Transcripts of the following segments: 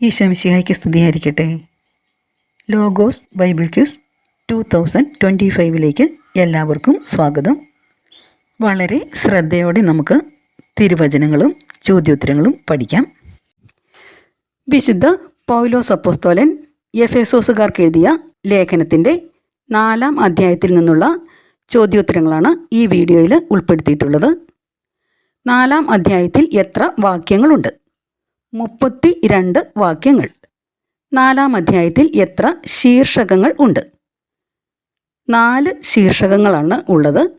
ഈശോമിശിഹായ്ക്ക് സ്തുതിയായിരിക്കട്ടെ. Logos Bible quiz two thousand twenty ഫൈവിലേക്ക് എല്ലാവർക്കും സ്വാഗതം. വളരെ ശ്രദ്ധയോടെ നമുക്ക് തിരുവചനങ്ങളും ചോദ്യോത്തരങ്ങളും പഠിക്കാം. വിശുദ്ധ പൗലോസ് അപ്പോസ്തോലൻ എഫേസോസുകാർക്ക് എഴുതിയ ലേഖനത്തിന്റെ നാലാം അധ്യായത്തിൽ നിന്നുള്ള ചോദ്യോത്തരങ്ങളാണ് ഈ വീഡിയോയിൽ ഉൾപ്പെടുത്തിയിട്ടുള്ളത്. നാലാം അധ്യായത്തിൽ എത്ര വാക്യങ്ങളുണ്ട്? മുപ്പത്തി രണ്ട് വാക്യങ്ങൾ. നാലാം അധ്യായത്തിൽ എത്ര ശീർഷകങ്ങൾ ഉണ്ട്? നാല് ശീർഷകങ്ങളാണ് ഉള്ളത്.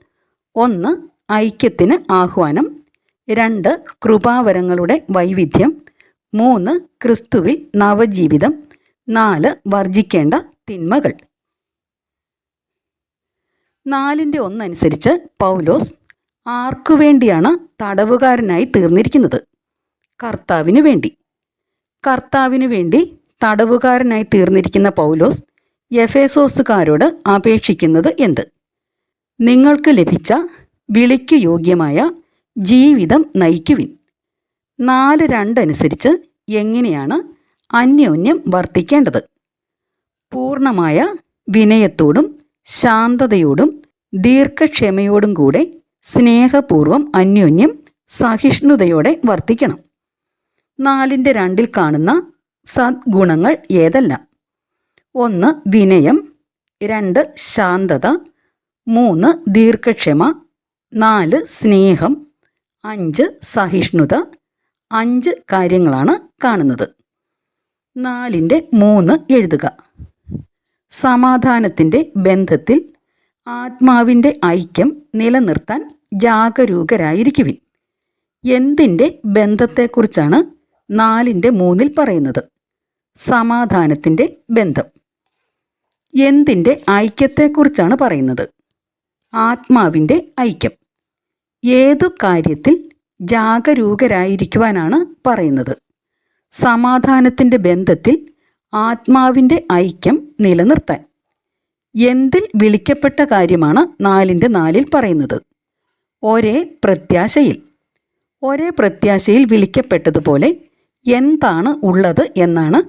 ഒന്ന് ഐക്യത്തിന് ആഹ്വാനം. രണ്ട് കൃപാവരങ്ങളുടെ വൈവിധ്യം. മൂന്ന് ക്രിസ്തുവിൽ നവജീവിതം. നാല് വർജിക്കേണ്ട തിന്മകൾ. നാലിന്റെ ഒന്നനുസരിച്ച് പൗലോസ് ആർക്കു വേണ്ടിയാണ് തടവുകാരനായി തീർന്നിരിക്കുന്നത്? കർത്താവിന് വേണ്ടി. കർത്താവിന് വേണ്ടി തടവുകാരനായി തീർന്നിരിക്കുന്ന പൗലോസ് എഫേസോസുകാരോട് അപേക്ഷിക്കുന്നത് എന്ത്? നിങ്ങൾക്ക് ലഭിച്ച വിളിക്ക് യോഗ്യമായ ജീവിതം നയിക്കുവിൻ. നാല് രണ്ടനുസരിച്ച് എങ്ങനെയാണ് അന്യോന്യം വർത്തിക്കേണ്ടത്? പൂർണമായ വിനയത്തോടും ശാന്തതയോടും ദീർഘക്ഷമയോടും കൂടെ സ്നേഹപൂർവം അന്യോന്യം സഹിഷ്ണുതയോടെ വർത്തിക്കണം. നാലിന്റെ രണ്ടിൽ കാണുന്ന സദ്ഗുണങ്ങൾ ഏതല്ല? ഒന്ന് വിനയം. രണ്ട് ശാന്തത. മൂന്ന് ദീർഘക്ഷമ. നാല് സ്നേഹം. അഞ്ച് സഹിഷ്ണുത. അഞ്ച് കാര്യങ്ങളാണ് കാണുന്നത്. നാലിന്റെ മൂന്ന് എഴുതുക. സമാധാനത്തിന്റെ ബന്ധത്തിൽ ആത്മാവിന്റെ ഐക്യം നിലനിർത്താൻ ജാഗരൂകരായിരിക്കുവിൻ. എന്തിന്റെ ബന്ധത്തെക്കുറിച്ചാണ് നാലിന്റെ മൂന്നിൽ പറയുന്നത് സമാധാനത്തിന്റെ ബന്ധം. എന്തിന്റെ ഐക്യത്തെക്കുറിച്ചാണ് പറയുന്നത്? ആത്മാവിന്റെ ഐക്യം. ഏതു കാര്യത്തിൽ ജാഗരൂകരായിരിക്കുവാനാണ് പറയുന്നത്? സമാധാനത്തിന്റെ ബന്ധത്തിൽ ആത്മാവിന്റെ ഐക്യം നിലനിർത്താൻ. എന്തിൽ വിളിക്കപ്പെട്ട കാര്യമാണ് നാലിന്റെ നാലിൽ പറയുന്നത്? ഒരേ പ്രത്യാശയിൽ. ഒരേ പ്രത്യാശയിൽ വിളിക്കപ്പെട്ടതുപോലെ എന്താണ് ഉള്ളത് എന്നാണ്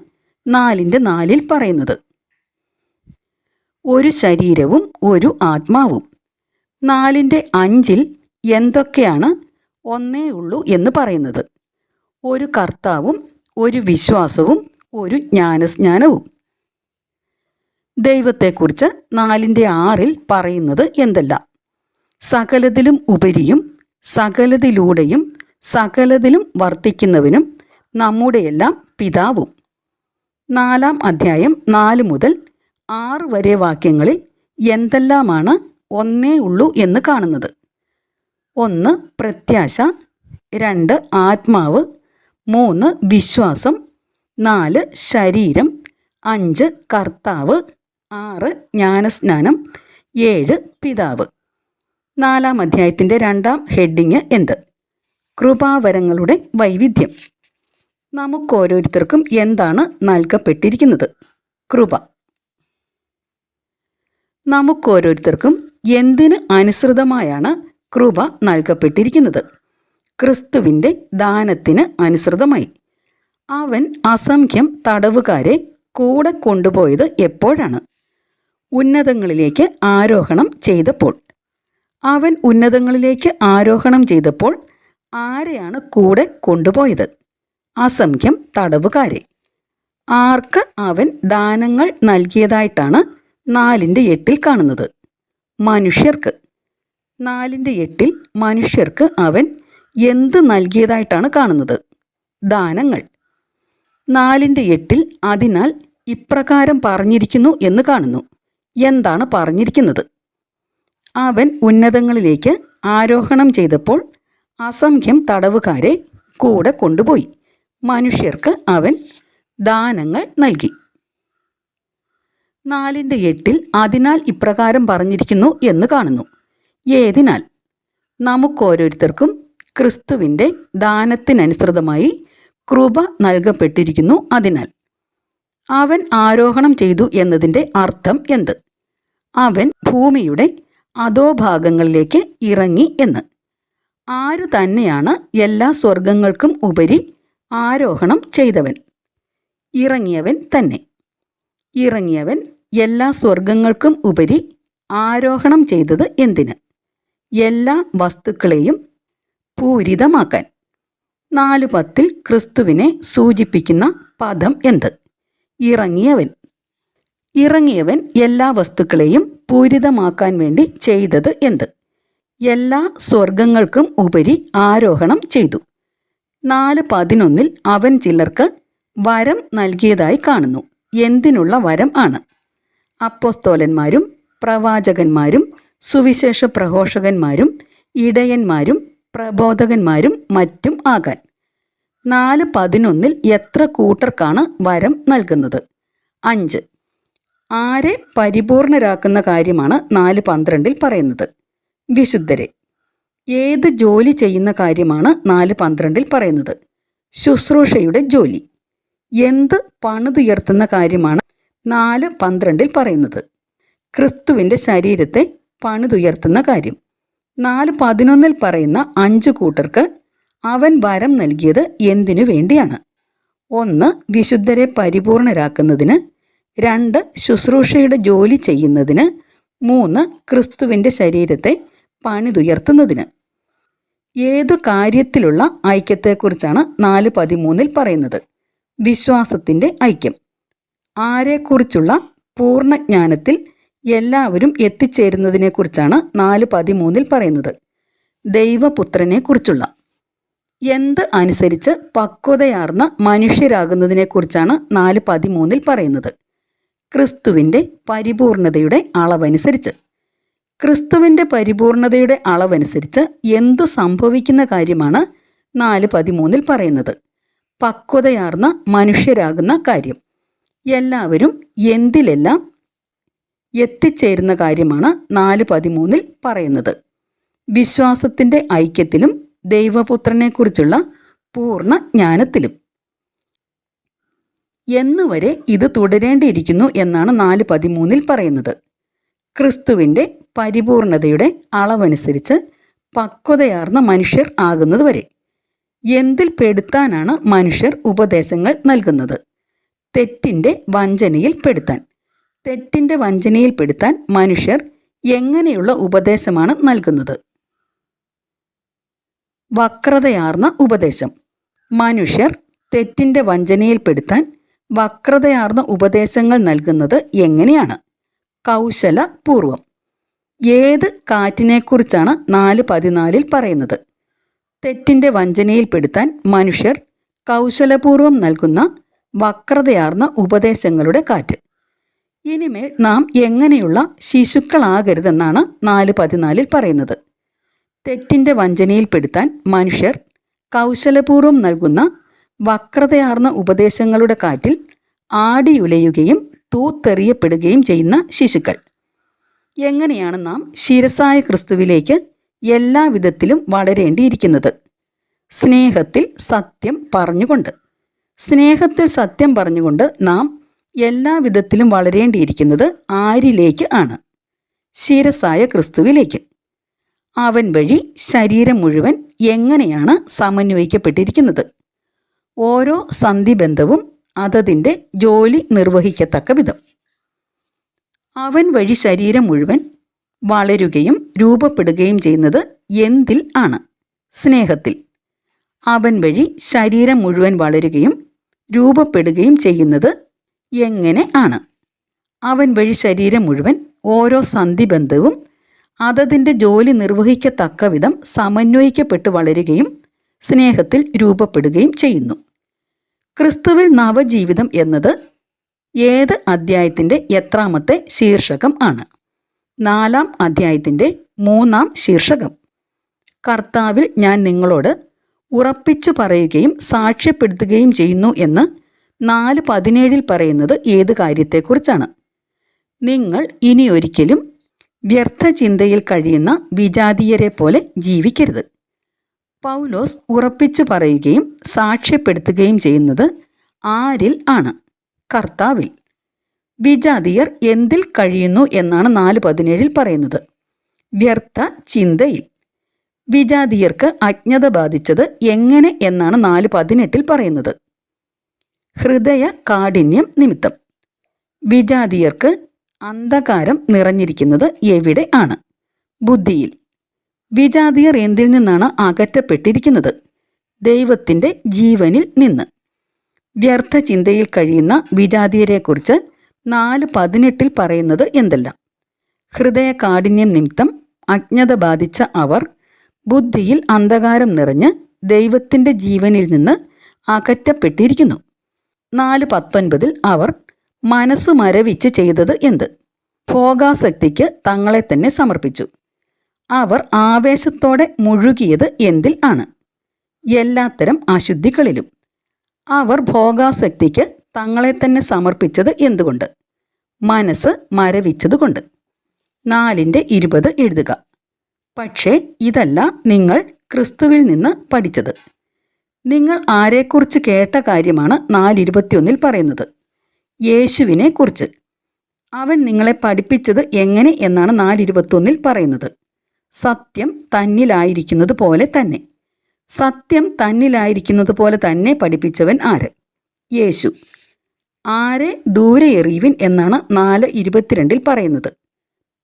നാലിന്റെ നാലിൽ പറയുന്നത്. ഒരു ശരീരവും ഒരു ആത്മാവും. നാലിന്റെ അഞ്ചിൽ എന്തൊക്കെയാണ് ഒന്നേ ഉള്ളൂ എന്ന് പറയുന്നത്. ഒരു കർത്താവും ഒരു വിശ്വാസവും ഒരു ജ്ഞാനസ്നാനവും. ദൈവത്തെക്കുറിച്ച് നാലിന്റെ ആറിൽ പറയുന്നത് എന്തല്ല? സകലതിലും ഉപരിയും സകലതിലൂടെയും സകലതിലും വർത്തിക്കുന്നവനും നമ്മുടെയെല്ലാം പിതാവും. നാലാം അധ്യായം നാല് മുതൽ ആറ് വരെ വാക്യങ്ങളിൽ എന്തെല്ലാമാണ് ഒന്നേ ഉള്ളൂ എന്ന് കാണുന്നത്. ഒന്ന് പ്രത്യാശ. രണ്ട് ആത്മാവ്. മൂന്ന് വിശ്വാസം. നാല് ശരീരം. അഞ്ച് കർത്താവ്. ആറ് ജ്ഞാനസ്നാനം. ഏഴ് പിതാവ്. നാലാം അധ്യായത്തിന്റെ രണ്ടാം ഹെഡിങ് എന്ത്? കൃപാവരങ്ങളുടെ വൈവിധ്യം. നമുക്കോരോരുത്തർക്കും എന്താണ് നൽകപ്പെട്ടിരിക്കുന്നത്? കൃപ. നമുക്കോരോരുത്തർക്കും എന്തിന് അനുസൃതമായാണ് കൃപ നൽകപ്പെട്ടിരിക്കുന്നത്? ക്രിസ്തുവിന്റെ ദാനത്തിന് അനുസൃതമായി. അവൻ അസംഖ്യം തടവുകാരെ കൂടെ കൊണ്ടുപോയത് എപ്പോഴാണ്? ഉന്നതങ്ങളിലേക്ക് ആരോഹണം ചെയ്തപ്പോൾ. അവൻ ഉന്നതങ്ങളിലേക്ക് ആരോഹണം ചെയ്തപ്പോൾ ആരെയാണ് കൂടെ കൊണ്ടുപോയത്? അസംഖ്യം തടവുകാരെ. ആർക്ക് അവൻ ദാനങ്ങൾ നൽകിയതായിട്ടാണ് നാലിന്റെ എട്ടിൽ കാണുന്നത്. മനുഷ്യർക്ക്. നാലിന്റെ എട്ടിൽ മനുഷ്യർക്ക് അവൻ എന്ത് നൽകിയതായിട്ടാണ് കാണുന്നത്? ദാനങ്ങൾ. നാലിന്റെ എട്ടിൽ അതിനാൽ ഇപ്രകാരം പറഞ്ഞിരിക്കുന്നു എന്ന് കാണുന്നു. എന്താണ് പറഞ്ഞിരിക്കുന്നത്? അവൻ ഉന്നതങ്ങളിലേക്ക് ആരോഹണം ചെയ്തപ്പോൾ അസംഖ്യം തടവുകാരെ കൂടെ കൊണ്ടുപോയി. മനുഷ്യർക്ക് അവൻ ദാനങ്ങൾ നൽകി. നാലിന്റെ എട്ടിൽ അതിനാൽ ഇപ്രകാരം പറഞ്ഞിരിക്കുന്നു എന്ന് കാണുന്നു. ഏതിനാൽ? നമുക്കോരോരുത്തർക്കും ക്രിസ്തുവിന്റെ ദാനത്തിനനുസൃതമായി കൃപ നൽകപ്പെട്ടിരിക്കുന്നു അതിനാൽ. അവൻ ആരോഹണം ചെയ്തു എന്നതിന്റെ അർത്ഥം എന്ത്? അവൻ ഭൂമിയുടെ അധോഭാഗങ്ങളിലേക്ക് ഇറങ്ങി എന്ന്. ആരു തന്നെയാണ് എല്ലാ സ്വർഗങ്ങൾക്കും ഉപരി ആരോഹണം ചെയ്തവൻ. ഇറങ്ങിയവൻ തന്നെ. ഇറങ്ങിയവൻ എല്ലാ സ്വർഗങ്ങൾക്കും ഉപരി ആരോഹണം ചെയ്തത് എന്തിന്? എല്ലാ വസ്തുക്കളെയും പൂരിതമാക്കാൻ. നാല് പത്തിൽ ക്രിസ്തുവിനെ സൂചിപ്പിക്കുന്ന പദം എന്ത്? ഇറങ്ങിയവൻ. ഇറങ്ങിയവൻ എല്ലാ വസ്തുക്കളെയും പൂരിതമാക്കാൻ വേണ്ടി ചെയ്തത് എന്ത്? എല്ലാ സ്വർഗങ്ങൾക്കും ഉപരി ആരോഹണം ചെയ്തു. നാല് പതിനൊന്നിൽ അവൻ ചിലർക്ക് വരം നൽകിയതായി കാണുന്നു. എന്തിനുള്ള വരം ആണ്? അപ്പോസ്തോലന്മാരും പ്രവാചകന്മാരും സുവിശേഷ പ്രഘോഷകന്മാരും ഇടയന്മാരും പ്രബോധകന്മാരും മറ്റും ആകാൻ. നാല് പതിനൊന്നിൽ എത്ര കൂട്ടർക്കാണ് വരം നൽകുന്നത്? അഞ്ച്. ആരെ പരിപൂർണരാക്കുന്ന കാര്യമാണ് നാല് പന്ത്രണ്ടിൽ പറയുന്നത്. വിശുദ്ധരെ ഏത് ജോലി ചെയ്യുന്ന കാര്യമാണ് നാല് പന്ത്രണ്ടിൽ പറയുന്നത്. ശുശ്രൂഷയുടെ ജോലി. എന്ത് പണിതുയർത്തുന്ന കാര്യമാണ് നാല് പന്ത്രണ്ടിൽ പറയുന്നത്. ക്രിസ്തുവിന്റെ ശരീരത്തെ പണിതുയർത്തുന്ന കാര്യം. നാല് പതിനൊന്നിൽ പറയുന്ന അഞ്ച് കൂട്ടർക്ക് അവൻ വരം നൽകിയത് എന്തിനു വേണ്ടിയാണ്? ഒന്ന് വിശുദ്ധരെ പരിപൂർണരാക്കുന്നതിന്. രണ്ട് ശുശ്രൂഷയുടെ ജോലി ചെയ്യുന്നതിന്. മൂന്ന് ക്രിസ്തുവിന്റെ ശരീരത്തെ പണിതുയർത്തുന്നതിന്. ഏതു കാര്യത്തിലുള്ള ഐക്യത്തെക്കുറിച്ചാണ് നാല് പതിമൂന്നിൽ പറയുന്നത്? വിശ്വാസത്തിന്റെ ഐക്യം. ആരെക്കുറിച്ചുള്ള പൂർണജ്ഞാനത്തിൽ എല്ലാവരും എത്തിച്ചേരുന്നതിനെക്കുറിച്ചാണ് നാല് പതിമൂന്നിൽ പറയുന്നത്. ദൈവപുത്രനെക്കുറിച്ചുള്ള. എന്ത് അനുസരിച്ച് പക്വതയാർന്ന മനുഷ്യരാകുന്നതിനെക്കുറിച്ചാണ് നാല് പതിമൂന്നിൽ പറയുന്നത്? ക്രിസ്തുവിന്റെ പരിപൂർണതയുടെ അളവനുസരിച്ച്. ക്രിസ്തുവിന്റെ പരിപൂർണതയുടെ അളവനുസരിച്ച് എന്ത് സംഭവിക്കുന്ന കാര്യമാണ് നാല് പതിമൂന്നിൽ പറയുന്നത്. പക്വതയാർന്ന മനുഷ്യരാകുന്ന കാര്യം. എല്ലാവരും എന്തിലെല്ലാം എത്തിച്ചേരുന്ന കാര്യമാണ് നാല് പതിമൂന്നിൽ പറയുന്നത്. വിശ്വാസത്തിന്റെ ഐക്യത്തിലും ദൈവപുത്രനെക്കുറിച്ചുള്ള പൂർണ ജ്ഞാനത്തിലും. എന്നുവരെ ഇത് തുടരേണ്ടിയിരിക്കുന്നു എന്നാണ് നാല് പതിമൂന്നിൽ പറയുന്നത്. ക്രിസ്തുവിന്റെ പരിപൂർണതയുടെ അളവനുസരിച്ച് പക്വതയാർന്ന മനുഷ്യർ ആകുന്നത് വരെ. എന്തിൽ പെടുത്താനാണ് മനുഷ്യർ ഉപദേശങ്ങൾ നൽകുന്നത്? തെറ്റിന്റെ വഞ്ചനയിൽ പെടുത്താൻ. തെറ്റിന്റെ വഞ്ചനയിൽ പെടുത്താൻ മനുഷ്യർ എങ്ങനെയുള്ള ഉപദേശമാണ് നൽകുന്നത്? വക്രതയാർന്ന ഉപദേശം. മനുഷ്യർ തെറ്റിന്റെ വഞ്ചനയിൽപ്പെടുത്താൻ വക്രതയാർന്ന ഉപദേശങ്ങൾ നൽകുന്നത് എങ്ങനെയാണ്? കൗശലപൂർവം. ഏത് കാറ്റിനെക്കുറിച്ചാണ് നാല് പതിനാലിൽ പറയുന്നത്? തെറ്റിന്റെ വഞ്ചനയിൽപ്പെടുത്താൻ മനുഷ്യർ കൗശലപൂർവം നൽകുന്ന വക്രതയാർന്ന ഉപദേശങ്ങളുടെ കാറ്റ്. ഇനിമേൽ നാം എങ്ങനെയുള്ള ശിശുക്കളാകരുതെന്നാണ് നാല് പതിനാലിൽ പറയുന്നത്. തെറ്റിന്റെ വഞ്ചനയിൽപ്പെടുത്താൻ മനുഷ്യർ കൗശലപൂർവം നൽകുന്ന വക്രതയാർന്ന ഉപദേശങ്ങളുടെ കാറ്റിൽ ആടിയുലയുകയും തൂത്തെറിയപ്പെടുകയും ചെയ്യുന്ന ശിശുക്കൾ. എങ്ങനെയാണ് നാം ശിരസായ ക്രിസ്തുവിലേക്ക് എല്ലാ വിധത്തിലും വളരേണ്ടിയിരിക്കുന്നത്? സ്നേഹത്തിൽ സത്യം പറഞ്ഞുകൊണ്ട്. സ്നേഹത്തിൽ സത്യം പറഞ്ഞുകൊണ്ട് നാം എല്ലാ വിധത്തിലും വളരേണ്ടിയിരിക്കുന്നത് ആരിലേക്ക് ആണ്? ശിരസായ ക്രിസ്തുവിലേക്ക്. അവൻ വഴി ശരീരം മുഴുവൻ എങ്ങനെയാണ് സമന്വയിക്കപ്പെട്ടിരിക്കുന്നത്? ഓരോ സന്ധിബന്ധവും അതതിന്റെ ജോലി നിർവഹിക്കത്തക്ക വിധം. അവൻ വഴി ശരീരം മുഴുവൻ വളരുകയും രൂപപ്പെടുകയും ചെയ്യുന്നത് എന്തിൽ ആണ്? സ്നേഹത്തിൽ. അവൻ വഴി ശരീരം മുഴുവൻ വളരുകയും രൂപപ്പെടുകയും ചെയ്യുന്നത് എങ്ങനെ ആണ്? അവൻ വഴി ശരീരം മുഴുവൻ ഓരോ സന്ധിബന്ധവും അതതിന്റെ ജോലി നിർവഹിക്കത്തക്ക വിധം സമന്വയിക്കപ്പെട്ട് വളരുകയും സ്നേഹത്തിൽ രൂപപ്പെടുകയും ചെയ്യുന്നു. ക്രിസ്തുവിൽ നവജീവിതം എന്നത് ഏത് അധ്യായത്തിന്റെ എത്രാമത്തെ ശീർഷകം ആണ്? നാലാം അധ്യായത്തിന്റെ മൂന്നാം ശീർഷകം. കർത്താവിൽ ഞാൻ നിങ്ങളോട് ഉറപ്പിച്ചു പറയുകയും സാക്ഷ്യപ്പെടുത്തുകയും ചെയ്യുന്നു എന്ന് നാല് പതിനേഴിൽ പറയുന്നത് ഏത് കാര്യത്തെക്കുറിച്ചാണ്? നിങ്ങൾ ഇനി ഒരിക്കലും വ്യർത്ഥചിന്തയിൽ കഴിയുന്ന വിജാതീയരെ പോലെ ജീവിക്കരുത്. പൗലോസ് ഉറപ്പിച്ചു പറയുകയും സാക്ഷ്യപ്പെടുത്തുകയും ചെയ്യുന്നത് ആരിൽ ആണ്? കർത്താവിൽ. വിജാതിയർ എന്തിൽ കഴിയുന്നു എന്നാണ് നാല് പതിനേഴിൽ പറയുന്നത്. വ്യർത്ഥ ചിന്തയിൽ. വിജാതിയർക്ക് അജ്ഞത ബാധിച്ചത് എങ്ങനെ എന്നാണ് നാല് പതിനെട്ടിൽ പറയുന്നത്. ഹൃദയ കാഠിന്യം നിമിത്തം. വിജാതീയർക്ക് അന്ധകാരം നിറഞ്ഞിരിക്കുന്നത് എവിടെ ആണ്? ബുദ്ധിയിൽ. വിജാതീയർ എന്തിൽ നിന്നാണ് അകറ്റപ്പെട്ടിരിക്കുന്നത്? ദൈവത്തിന്റെ ജീവനിൽ നിന്ന്. വ്യർത്ഥ ചിന്തയിൽ കഴിയുന്ന വിജാതിയരെക്കുറിച്ച് നാല് പതിനെട്ടിൽ പറയുന്നത് എന്തല്ല? ഹൃദയ കാഠിന്യം നിമിത്തം അജ്ഞത ബാധിച്ച അവർ ബുദ്ധിയിൽ അന്ധകാരം നിറഞ്ഞ് ദൈവത്തിന്റെ ജീവനിൽ നിന്ന് അകറ്റപ്പെട്ടിരിക്കുന്നു. നാല് പത്തൊൻപതിൽ അവർ മനസ്സു മരവിച്ച് ചെയ്തത് എന്ത്? ഭോഗാസക്തിക്ക് തങ്ങളെ തന്നെ സമർപ്പിച്ചു. അവർ ആവേശത്തോടെ മുഴുകിയത് എന്തിൽ ആണ്? എല്ലാത്തരം അശുദ്ധികളിലും. അവർ ഭോഗാസക്തിക്ക് തങ്ങളെ തന്നെ സമർപ്പിച്ചത് എന്തുകൊണ്ട്? മനസ്സ് മരവിച്ചതുകൊണ്ട്. നാലിന്റെ ഇരുപത് എഴുതുക. പക്ഷേ ഇതല്ല നിങ്ങൾ ക്രിസ്തുവിൽ നിന്ന് പഠിച്ചത്. നിങ്ങൾ ആരെക്കുറിച്ച് കേട്ട കാര്യമാണ് നാലിരുപത്തിയൊന്നിൽ പറയുന്നത്. യേശുവിനെ കുറിച്ച് അവൻ നിങ്ങളെ പഠിപ്പിച്ചത് എങ്ങനെ എന്നാണ് നാലിരുപത്തൊന്നിൽ പറയുന്നത്. സത്യം തന്നിലായിരിക്കുന്നത് പോലെ തന്നെ. സത്യം തന്നിലായിരിക്കുന്നത് പോലെ തന്നെ പഠിപ്പിച്ചവൻ ആര്? യേശു. ആരെ ദൂരെ എറിയുവിൻ എന്നാണ് നാല് ഇരുപത്തിരണ്ടിൽ പറയുന്നത്.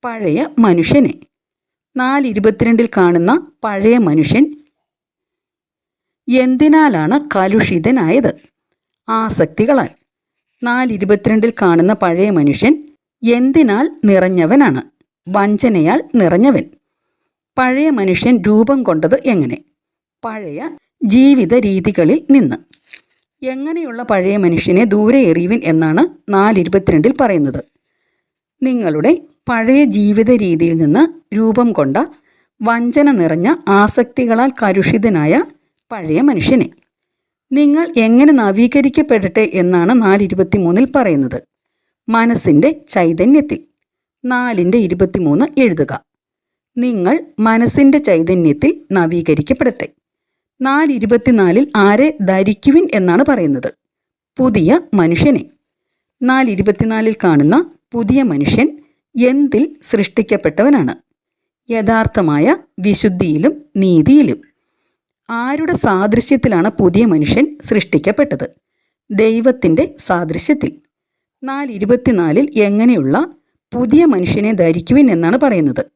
പഴയ മനുഷ്യനെ. നാല് ഇരുപത്തിരണ്ടിൽ കാണുന്ന പഴയ മനുഷ്യൻ. എന്തിനാലാണ് കലുഷിതനായത്? ആസക്തികളാൽ. നാല് ഇരുപത്തിരണ്ടിൽ കാണുന്ന പഴയ മനുഷ്യൻ എന്തിനാൽ നിറഞ്ഞവനാണ്? വഞ്ചനയാൽ നിറഞ്ഞവൻ. പഴയ മനുഷ്യൻ രൂപം കൊണ്ടത് എങ്ങനെ? പഴയ ജീവിത രീതികളിൽ നിന്ന്. എങ്ങനെയുള്ള പഴയ മനുഷ്യനെ ദൂരെ എറിയുവിൻ എന്നാണ് നാല് ഇരുപത്തിരണ്ടിൽ പറയുന്നത്. നിങ്ങളുടെ പഴയ ജീവിത രീതിയിൽ നിന്ന് രൂപം കൊണ്ട വഞ്ചന നിറഞ്ഞ ആസക്തികളാൽ കലുഷിതനായ പഴയ മനുഷ്യനെ. നിങ്ങൾ എങ്ങനെ നവീകരിക്കപ്പെടട്ടെ എന്നാണ് നാല് ഇരുപത്തിമൂന്നിൽ പറയുന്നത്. മനസ്സിന്റെ ചൈതന്യത്തിൽ. നാലിന്റെ ഇരുപത്തിമൂന്ന് എഴുതുക. നിങ്ങൾ മനസ്സിന്റെ ചൈതന്യത്തിൽ നവീകരിക്കപ്പെടട്ടെ. നാല് ഇരുപത്തിനാലിൽ ആരെ ധരിക്കുവിൻ എന്നാണ് പറയുന്നത്. പുതിയ മനുഷ്യനെ. നാല് ഇരുപത്തിനാലിൽ കാണുന്ന പുതിയ മനുഷ്യൻ എന്തിൽ സൃഷ്ടിക്കപ്പെട്ടവനാണ്? യഥാർത്ഥമായ വിശുദ്ധിയിലും നീതിയിലും. ആരുടെ സാദൃശ്യത്തിലാണ് പുതിയ മനുഷ്യൻ സൃഷ്ടിക്കപ്പെട്ടത്? ദൈവത്തിന്റെ സാദൃശ്യത്തിൽ. നാല് ഇരുപത്തിനാലിൽ എങ്ങനെയുള്ള പുതിയ മനുഷ്യനെ ധരിക്കുവിൻ എന്നാണ് പറയുന്നത്.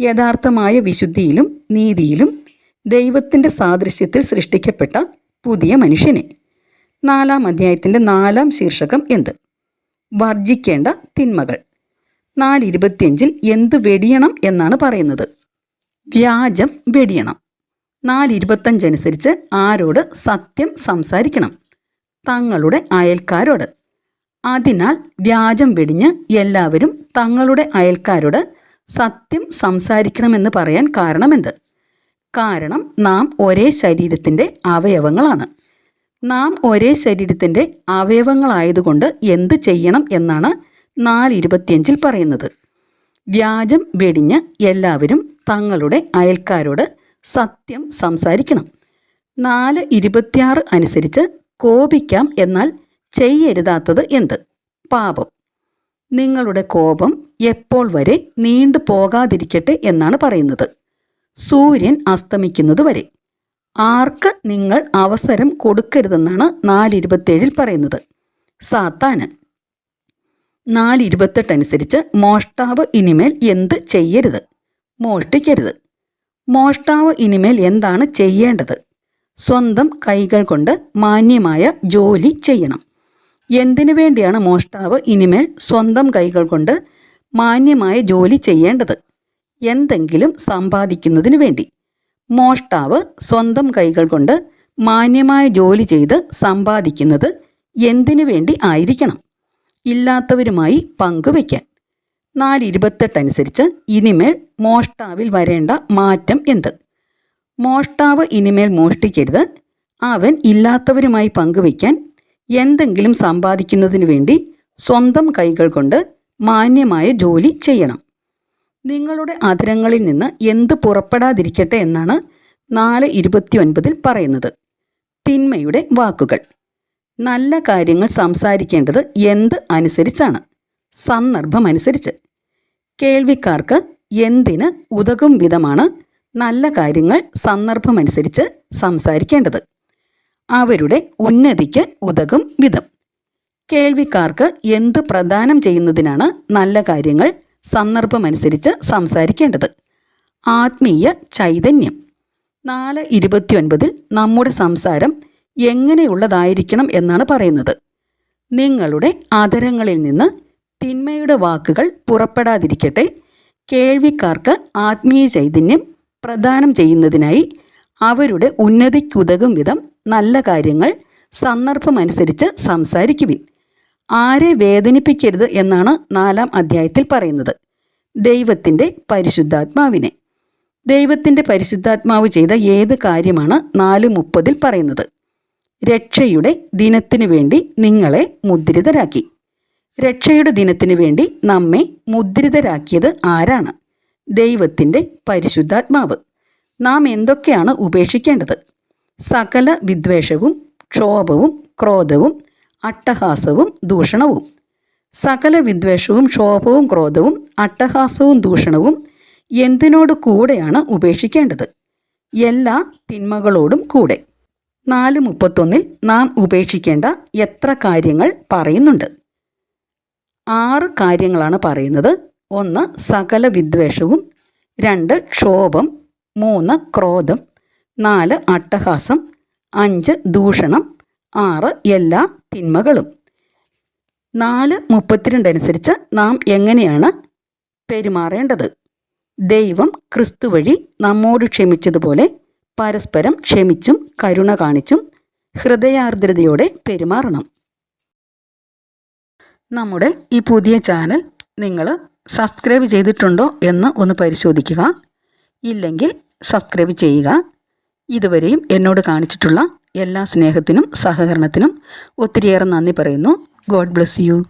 യഥാർത്ഥമായ വിശുദ്ധിയിലും നീതിയിലും ദൈവത്തിന്റെ സാദൃശ്യത്തിൽ സൃഷ്ടിക്കപ്പെട്ട പുതിയ മനുഷ്യനെ. നാലാം അധ്യായത്തിന്റെ നാലാം ശീർഷകം എന്ത്? വർജിക്കേണ്ട തിന്മകൾ. നാല് ഇരുപത്തിയഞ്ചിൽ എന്ത് വെടിയണം എന്നാണ് പറയുന്നത്? വ്യാജം വെടിയണം. നാല് ഇരുപത്തഞ്ചനുസരിച്ച് ആരോട് സത്യം സംസാരിക്കണം? തങ്ങളുടെ അയൽക്കാരോട്. അതിനാൽ വ്യാജം വെടിഞ്ഞ് എല്ലാവരും തങ്ങളുടെ അയൽക്കാരോട് സത്യം സംസാരിക്കണമെന്ന് പറയാൻ കാരണമെന്ത്? കാരണം നാം ഒരേ ശരീരത്തിന്റെ അവയവങ്ങളാണ്. നാം ഒരേ ശരീരത്തിന്റെ അവയവങ്ങളായതുകൊണ്ട് എന്ത് ചെയ്യണം എന്നാണ് നാല് ഇരുപത്തിയഞ്ചിൽ പറയുന്നത്. വ്യാജം വെടിഞ്ഞ് എല്ലാവരും തങ്ങളുടെ അയൽക്കാരോട് സത്യം സംസാരിക്കണം. നാല് ഇരുപത്തിയാറ് അനുസരിച്ച് കോപിക്കാം എന്നാൽ ചെയ്യരുതാത്തത് എന്ത്? പാപം. നിങ്ങളുടെ കോപം എപ്പോൾ വരെ നീണ്ടു പോകാതിരിക്കട്ടെ എന്നാണ് പറയുന്നത്. സൂര്യൻ അസ്തമിക്കുന്നത് വരെ. ആർക്ക് നിങ്ങൾ അവസരം കൊടുക്കരുതെന്നാണ് നാല് ഇരുപത്തേഴിൽ പറയുന്നത്. സാത്താന്. നാല് ഇരുപത്തെട്ട് അനുസരിച്ച് മോഷ്ടാവ് ഇനിമേൽ എന്ത് ചെയ്യരുത്? മോഷ്ടിക്കരുത്. മോഷ്ടാവ് ഇനിമേൽ എന്താണ് ചെയ്യേണ്ടത്? സ്വന്തം കൈകൾ കൊണ്ട് മാന്യമായ ജോലി ചെയ്യണം. എന്തിനു വേണ്ടിയാണ് മോഷ്ടാവ് ഇനിമേൽ സ്വന്തം കൈകൾ കൊണ്ട് മാന്യമായ ജോലി ചെയ്യേണ്ടത്? എന്തെങ്കിലും സമ്പാദിക്കുന്നതിന് വേണ്ടി. മോഷ്ടാവ് സ്വന്തം കൈകൾ കൊണ്ട് മാന്യമായ ജോലി ചെയ്ത് സമ്പാദിക്കുന്നത് എന്തിനു വേണ്ടി ആയിരിക്കണം? ഇല്ലാത്തവരുമായി പങ്കുവയ്ക്കാൻ. നാല് ഇരുപത്തെട്ടനുസരിച്ച് ഇനിമേൽ മോഷ്ടാവിൽ വരേണ്ട മാറ്റം എന്ത്? മോഷ്ടാവ് ഇനിമേൽ മോഷ്ടിക്കരുത്. അവൻ ഇല്ലാത്തവരുമായി പങ്കുവയ്ക്കാൻ എന്തെങ്കിലും സമ്പാദിക്കുന്നതിന് വേണ്ടി സ്വന്തം കൈകൾ കൊണ്ട് മാന്യമായ ജോലി ചെയ്യണം. നിങ്ങളുടെ അധരങ്ങളിൽ നിന്ന് എന്ത് പുറപ്പെടാതിരിക്കട്ടെ എന്നാണ് നാല് ഇരുപത്തിയൊൻപതിൽ പറയുന്നത്. തിന്മയുടെ വാക്കുകൾ. നല്ല കാര്യങ്ങൾ സംസാരിക്കേണ്ടത് എന്ത് അനുസരിച്ചാണ്? സന്ദർഭം അനുസരിച്ച്. കേൾവിക്കാർക്ക് എന്തിന് ഉതകും വിധമാണ് നല്ല കാര്യങ്ങൾ സന്ദർഭമനുസരിച്ച് സംസാരിക്കേണ്ടത്? അവരുടെ ഉന്നതിക്ക് ഉതകും വിധം. കേൾവിക്കാർക്ക് എന്ത് പ്രദാനം ചെയ്യുന്നതിനാണ് നല്ല കാര്യങ്ങൾ സന്ദർഭമനുസരിച്ച് സംസാരിക്കേണ്ടത്? ആത്മീയ ചൈതന്യം. നാല് ഇരുപത്തിയൊൻപതിൽ നമ്മുടെ സംസാരം എങ്ങനെയുള്ളതായിരിക്കണം എന്നാണ് പറയുന്നത്. നിങ്ങളുടെ ആദരങ്ങളിൽ നിന്ന് തിന്മയുടെ വാക്കുകൾ പുറപ്പെടാതിരിക്കട്ടെ. കേൾവിക്കാർക്ക് ആത്മീയ ചൈതന്യം പ്രദാനം ചെയ്യുന്നതിനായി അവരുടെ ഉന്നതിക്കുതകും വിധം നല്ല കാര്യങ്ങൾ സന്ദർഭമനുസരിച്ച് സംസാരിക്കുവിൻ. ആരെ വേദനിപ്പിക്കരുത് എന്നാണ് നാലാം അധ്യായത്തിൽ പറയുന്നത്. ദൈവത്തിന്റെ പരിശുദ്ധാത്മാവിനെ. ദൈവത്തിന്റെ പരിശുദ്ധാത്മാവ് ചെയ്ത ഏത് കാര്യമാണ് നാല് മുപ്പതിൽ പറയുന്നത്. രക്ഷയുടെ ദിനത്തിനു വേണ്ടി നിങ്ങളെ മുദ്രിതരാക്കി. രക്ഷയുടെ ദിനത്തിനു വേണ്ടി നമ്മെ മുദ്രിതരാക്കിയത് ആരാണ്? ദൈവത്തിന്റെ പരിശുദ്ധാത്മാവ്. നാം എന്തൊക്കെയാണ് ഉപേക്ഷിക്കേണ്ടത്? സകല വിദ്വേഷവും ക്ഷോഭവും ക്രോധവും അട്ടഹാസവും ദൂഷണവും. സകല വിദ്വേഷവും ക്ഷോഭവും ക്രോധവും അട്ടഹാസവും ദൂഷണവും എന്തിനോട് കൂടെയാണ് ഉപേക്ഷിക്കേണ്ടത്? എല്ലാ തിന്മകളോടും കൂടെ. നാല് മുപ്പത്തൊന്നിൽ നാം ഉപേക്ഷിക്കേണ്ട എത്ര കാര്യങ്ങൾ പറയുന്നുണ്ട്? ആറ് കാര്യങ്ങളാണ് പറയുന്നത്. ഒന്ന് സകല വിദ്വേഷവും രണ്ട് ക്ഷോഭം മൂന്ന് ക്രോധം നാല് അട്ടഹാസം അഞ്ച് ദൂഷണം ആറ് എല്ലാ തിന്മകളും. നാല് മുപ്പത്തിരണ്ട് അനുസരിച്ച് നാം എങ്ങനെയാണ് പെരുമാറേണ്ടത്? ദൈവം ക്രിസ്തു വഴി നമ്മോട് ക്ഷമിച്ചതുപോലെ പരസ്പരം ക്ഷമിച്ചും കരുണ കാണിച്ചും ഹൃദയാർദ്രതയോടെ പെരുമാറണം. നമ്മുടെ ഈ പുതിയ ചാനൽ നിങ്ങൾ സബ്സ്ക്രൈബ് ചെയ്തിട്ടുണ്ടോ എന്ന് ഒന്ന് പരിശോധിക്കുക. ഇല്ലെങ്കിൽ സബ്സ്ക്രൈബ് ചെയ്യുക. ഇതുവരെയും എന്നോട് കാണിച്ചിട്ടുള്ള എല്ലാ സ്നേഹത്തിനും സഹകരണത്തിനും ഒത്തിരിയേറെ നന്ദി പറയുന്നു. God bless you.